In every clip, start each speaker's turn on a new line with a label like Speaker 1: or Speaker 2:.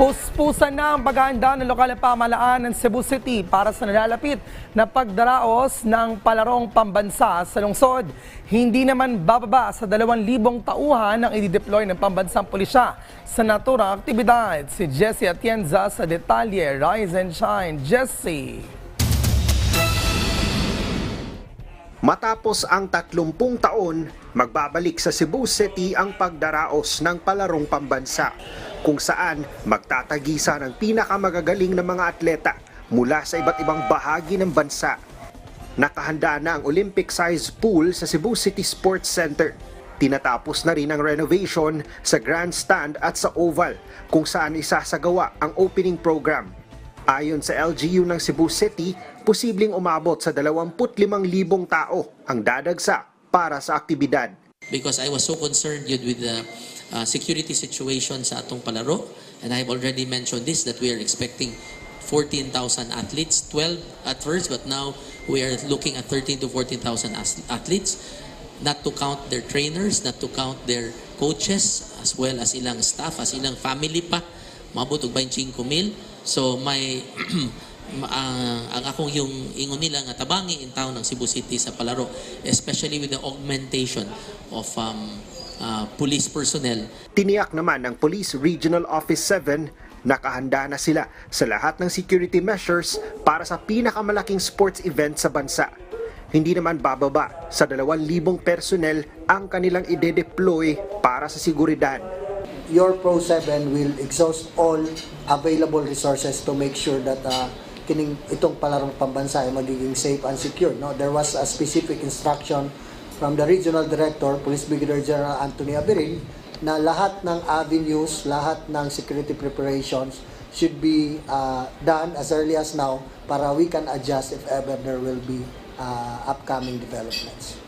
Speaker 1: Puspusan na ang paghahanda ng lokal na pamahalaan ng Cebu City para sa nalalapit na pagdaraos ng palarong pambansa sa lungsod. Hindi naman bababa sa 2,000 tauhan ang i-deploy ng pambansang pulisya sa naturang aktibidad. Si Jessie Atienza sa detalye. Rise and shine. Jessie.
Speaker 2: Matapos ang 30 taon, magbabalik sa Cebu City ang pagdaraos ng palarong pambansa kung saan magtatagisa ng pinakamagagaling na mga atleta mula sa iba't ibang bahagi ng bansa. Nakahanda na ang Olympic-sized pool sa Cebu City Sports Center. Tinatapos na rin ang renovation sa grandstand at sa oval kung saan isasagawa ang opening program. Ayon sa LGU ng Cebu City, posibleng umabot sa 25,000 tao ang dadagsa para sa aktibidad.
Speaker 3: because I was so concerned with the uh, security situation sa atong palaro. And I've already mentioned this, that we are expecting 14,000 athletes, 12 at first, but now we are looking at 13 to 14,000 as- athletes. Not to count their trainers, not to count their coaches, as well as ilang staff, as ilang family pa. Mabot og 25 mil. So may ma- ang, ang akong yung ingon nila nga tabangi in town ng Cebu City sa palaro especially with the augmentation of um, uh, police personnel
Speaker 2: Tiniyak naman ng Police Regional Office 7 nakahanda na sila sa lahat ng security measures para sa pinakamalaking sports event sa bansa. Hindi naman bababa sa 2,000 personnel ang kanilang ide-deploy para sa seguridad.
Speaker 4: your Pro 7 will exhaust all available resources to make sure that uh, kining itong palarong pambansa ay magiging safe and secure. No? There was a specific instruction from the Regional Director, Police Brigadier General Anthony Abirin, na lahat ng avenues, lahat ng security preparations should be uh, done as early as now para we can adjust if ever there will be uh, upcoming developments.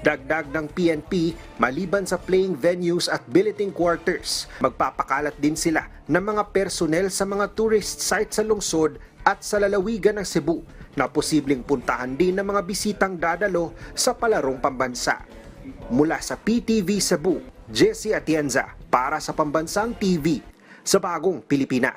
Speaker 2: Dagdag ng PNP, maliban sa playing venues at billeting quarters, magpapakalat din sila ng mga personnel sa mga tourist sites sa lungsod at sa lalawigan ng Cebu na posibleng puntahan din ng mga bisitang dadalo sa palarong pambansa. Mula sa PTV Cebu, Jesse Atienza para sa Pambansang TV sa Bagong Pilipinas.